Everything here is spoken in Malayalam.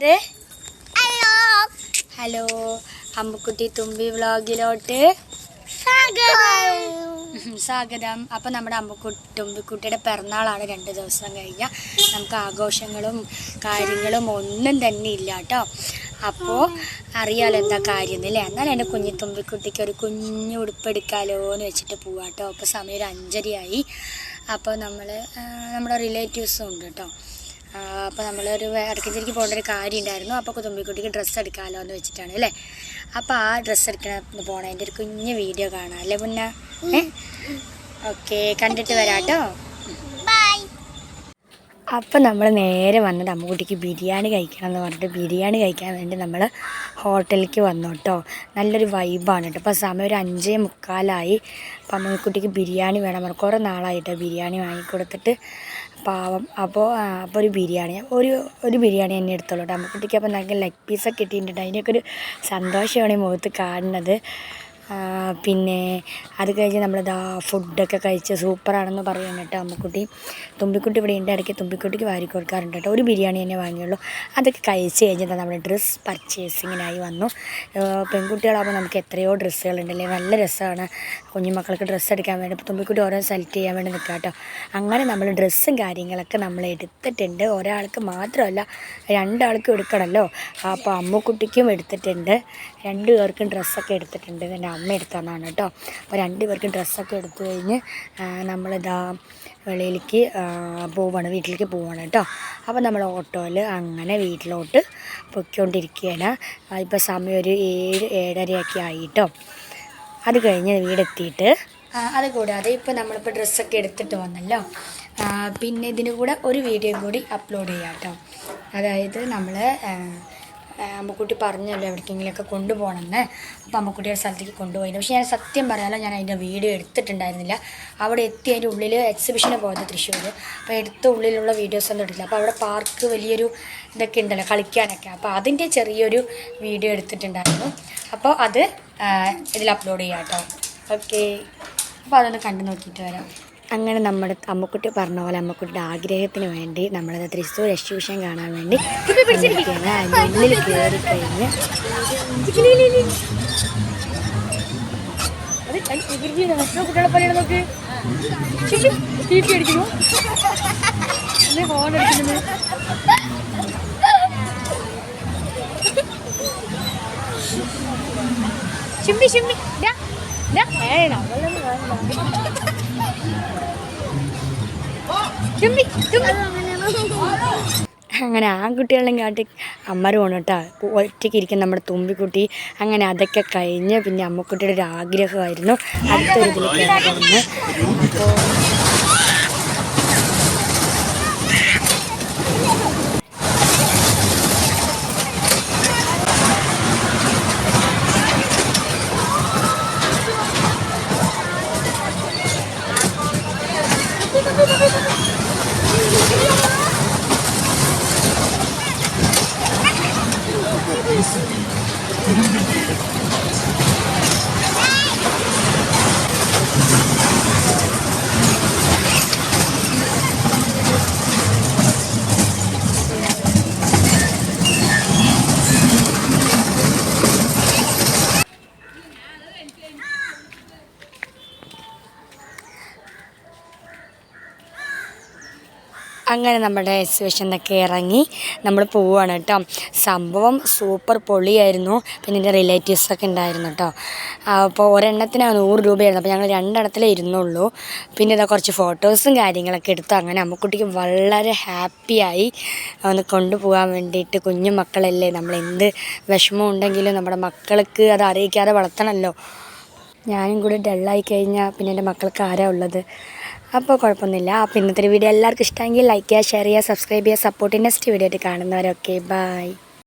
ഒരു ഹലോ. ഹലോ അമ്മക്കുട്ടി തുമ്പി വ്ളോഗിലോട്ട് സ്വാഗതം. അപ്പം നമ്മുടെ അമ്മുക്കുട്ടി തുമ്പിക്കുട്ടിയുടെ പിറന്നാളാണ് രണ്ട് ദിവസം കഴിഞ്ഞാൽ നമുക്ക് ആഘോഷങ്ങളും കാര്യങ്ങളും ഒന്നും തന്നെ ഇല്ല കേട്ടോ. അപ്പോൾ അറിയാലോ എന്താ കാര്യം എന്നല്ലേ എന്നാൽ എന്റെ കുഞ്ഞു തുമ്പിക്കുട്ടിക്ക് ഒരു കുഞ്ഞു ഉടുപ്പെടുക്കാലോ എന്ന് വെച്ചിട്ട് പോവാട്ടോ അപ്പൊ അപ്പോൾ സമയം ഒരു അഞ്ചരയായി. അപ്പോൾ നമ്മൾ നമ്മുടെ റിലേറ്റീവ്സും ഉണ്ട് കേട്ടോ. അപ്പോൾ നമ്മളൊരു ഇടയ്ക്കിടയ്ക്ക് പോകേണ്ട ഒരു കാര്യം ഉണ്ടായിരുന്നു അപ്പോൾ കുതുമ്പിക്കുട്ടിക്ക് ഡ്രസ്സ് എടുക്കാമല്ലോ എന്ന് വെച്ചിട്ടാണ് അല്ലേ? അപ്പോൾ ആ ഡ്രസ്സ് എടുക്കണ പോണതിന്റെ ഒരു കുഞ്ഞ് വീഡിയോ കാണാം അല്ലേ മുന്ന? ഏ? ഓക്കെ കണ്ടിട്ട് വരാം കേട്ടോ അപ്പം നമ്മൾ നേരെ വന്നത് അമ്മുകുട്ടിക്ക് ബിരിയാണി കഴിക്കണം എന്ന് പറഞ്ഞിട്ട് ബിരിയാണി കഴിക്കാൻ വേണ്ടി നമ്മൾ ഹോട്ടലിലേക്ക് വന്നു കേട്ടോ നല്ലൊരു വൈബാണ് കേട്ടോ അപ്പോൾ സമയം ഒരു അഞ്ചേ മുക്കാലായി. അപ്പം അമ്മുക്കുട്ടിക്ക് ബിരിയാണി വേണം പറഞ്ഞു. കുറേ നാളായിട്ടോ ബിരിയാണി വാങ്ങിക്കൊടുത്തിട്ട്. പാവം. അപ്പോൾ അപ്പോൾ ഒരു ബിരിയാണി. ഒരു ഒരു ബിരിയാണി തന്നെ എടുത്തോളൂ കേട്ടോ അമ്മുക്കുട്ടിക്ക് അപ്പോൾ നല്ല ലെഗ് പീസൊക്കെ കിട്ടിയിട്ടുണ്ട്. അതിന്റെയൊക്കെ ഒരു സന്തോഷമാണ് ഈ മുഖത്ത് കാണുന്നത്. പിന്നെ അത് കഴിഞ്ഞ് നമ്മളിതാ ഫുഡൊക്കെ കഴിച്ച് സൂപ്പറാണെന്ന് പറയാൻ കേട്ടോ അമ്മക്കുട്ടി. തുമ്പിക്കുട്ടി ഇവിടെ ഉണ്ട്. ഇടയ്ക്ക് തുമ്പിക്കുട്ടിക്ക് വാരി കൊടുക്കാറുണ്ട് കേട്ടോ. ഒരു ബിരിയാണി തന്നെ വാങ്ങിയുള്ളൂ. അതൊക്കെ കഴിച്ച് കഴിഞ്ഞിട്ട് നമ്മൾ ഡ്രസ്സ് പർച്ചേസിങ്ങിനായി വന്നു. പെൺകുട്ടികളാകുമ്പോൾ നമുക്ക് എത്രയോ ഡ്രസ്സുകളുണ്ടല്ലേ നല്ല രസമാണ്. കുഞ്ഞുമക്കൾക്ക് ഡ്രസ്സ് എടുക്കാൻ വേണ്ടി ഇപ്പോൾ തുമ്പിക്കുട്ടി ഓരോ സെലക്ട് ചെയ്യാൻ വേണ്ടി നിൽക്കുക കേട്ടോ. അങ്ങനെ നമ്മൾ ഡ്രസ്സും കാര്യങ്ങളൊക്കെ നമ്മൾ എടുത്തിട്ടുണ്ട്. ഒരാൾക്ക് മാത്രമല്ല രണ്ടാൾക്കും എടുക്കണമല്ലോ. അപ്പോൾ അമ്മക്കുട്ടിക്കും എടുത്തിട്ടുണ്ട്. രണ്ട് പേർക്കും ഡ്രസ്സൊക്കെ എടുത്തിട്ടുണ്ട്. എന്റെ അമ്മ എടുത്തതാണ് കേട്ടോ. അപ്പോൾ രണ്ടുപേർക്കും ഡ്രസ്സൊക്കെ എടുത്തു കഴിഞ്ഞ് നമ്മളിതാ വെളിയിലേക്ക് പോവാണ് വീട്ടിലേക്ക് പോവാണ് കേട്ടോ. അപ്പോൾ നമ്മൾ ഓട്ടോയിൽ അങ്ങനെ വീട്ടിലോട്ട് പൊയ്ക്കൊണ്ടിരിക്കുകയാണ്. ഇപ്പോൾ സമയം ഒരു ഏഴ് ഏഴരയൊക്കെ ആയിട്ടോ അത് കഴിഞ്ഞ് വീടെത്തിയിട്ട് അത് കൂടാതെ ഇപ്പോൾ നമ്മളിപ്പോൾ ഡ്രസ്സൊക്കെ എടുത്തിട്ട് വന്നല്ലോ. പിന്നെ ഇതിന് കൂടെ ഒരു വീഡിയോ കൂടി അപ്ലോഡ് ചെയ്യാം കേട്ടോ. അതായത് നമ്മൾ അമ്മക്കുട്ടി പറഞ്ഞല്ലോ എവിടേക്കെങ്കിലുമൊക്കെ കൊണ്ടുപോകണമെന്ന്. അപ്പോൾ അമ്മക്കുട്ടിയുടെ സ്ഥലത്തേക്ക് കൊണ്ടുപോയി. പക്ഷേ ഞാൻ സത്യം പറയാലോ ഞാൻ അതിന്റെ വീഡിയോ എടുത്തിട്ടുണ്ടായിരുന്നില്ല. അവിടെ എത്തി അതിന്റെ ഉള്ളിൽ എക്സിബിഷന് പോയത് തൃശ്ശൂർ അപ്പോൾ എടുത്ത ഉള്ളിലുള്ള വീഡിയോസ് ഒന്നും എടുത്തില്ല അപ്പോൾ അവിടെ പാർക്ക് വലിയൊരു ഇതൊക്കെ ഉണ്ടല്ലോ കളിക്കാനൊക്കെ. അപ്പോൾ അതിന്റെ ചെറിയൊരു വീഡിയോ എടുത്തിട്ടുണ്ടായിരുന്നു. അപ്പോൾ അത് ഇതിൽ അപ്ലോഡ് ചെയ്യാം കേട്ടോ. ഓക്കെ അപ്പോൾ അതൊന്ന് കണ്ടു നോക്കിയിട്ട് വരാം. അങ്ങനെ നമ്മുടെ അമ്മക്കുട്ടി പറഞ്ഞ പോലെ അമ്മക്കുട്ടിയുടെ ആഗ്രഹത്തിന് വേണ്ടി നമ്മളത് തൃശ്ശൂർ എക്സിബിഷൻ കാണാൻ വേണ്ടി വന്നിരിക്കുകയാണ്. അതിന്റെ ഉള്ളിൽ കയറി കഴിഞ്ഞ്. കുട്ടികളെ പോലെയാണ് നോക്ക്. ടി പി അങ്ങനെ ആൺകുട്ടികളെയും കാട്ടി അമ്മ പോണു കേട്ടോ. ഒറ്റയ്ക്ക് ഇരിക്കുന്ന നമ്മുടെ തുമ്പിക്കുട്ടി. അങ്ങനെ അതൊക്കെ കഴിഞ്ഞ് പിന്നെ അമ്മക്കുട്ടിയുടെ ഒരു ആഗ്രഹമായിരുന്നു. അടുത്തൊരു ഇതിലേക്ക് അപ്പോൾ Thank you. അങ്ങനെ നമ്മുടെ എക്സിബിഷനൊക്കെ ഇറങ്ങി നമ്മൾ പോവുകയാണ് കേട്ടോ. സംഭവം സൂപ്പർ പൊളിയായിരുന്നു. പിന്നെ എന്റെ റിലേറ്റീവ്സൊക്കെ ഉണ്ടായിരുന്നു കേട്ടോ. അപ്പോൾ ഒരെണ്ണത്തിന് നൂറ് രൂപയായിരുന്നു. അപ്പോൾ ഞങ്ങൾ രണ്ടെണ്ണത്തിലേ ഇരുന്നുള്ളൂ. പിന്നെ ഇതാ കുറച്ച് ഫോട്ടോസും കാര്യങ്ങളൊക്കെ എടുത്തു. അങ്ങനെ അമ്മക്കുട്ടിക്ക് വളരെ ഹാപ്പിയായി ഒന്ന് കൊണ്ടുപോകാൻ വേണ്ടിയിട്ട് കുഞ്ഞു മക്കളല്ലേ? നമ്മൾ എന്ത് വിഷമം ഉണ്ടെങ്കിലും നമ്മുടെ മക്കൾക്ക് അത് അറിയിക്കാതെ വളർത്തണമല്ലോ ഞാനും കൂടി ഡള്ളായി കഴിഞ്ഞാൽ പിന്നെ എന്റെ മക്കൾക്ക് ആരാ ഉള്ളത്? അപ്പോൾ കുഴപ്പമൊന്നുമില്ല. അപ്പോൾ ഇന്നത്തെ വീഡിയോ എല്ലാവർക്കും ഇഷ്ടമെങ്കിൽ ലൈക്ക് ചെയ്യുക ഷെയർ ചെയ്യുക സബ്സ്ക്രൈബ് ചെയ്യുക സപ്പോർട്ട് നെക്സ്റ്റ് വീഡിയോ ആയിട്ട് കാണുന്നവരൊക്കെ ബൈ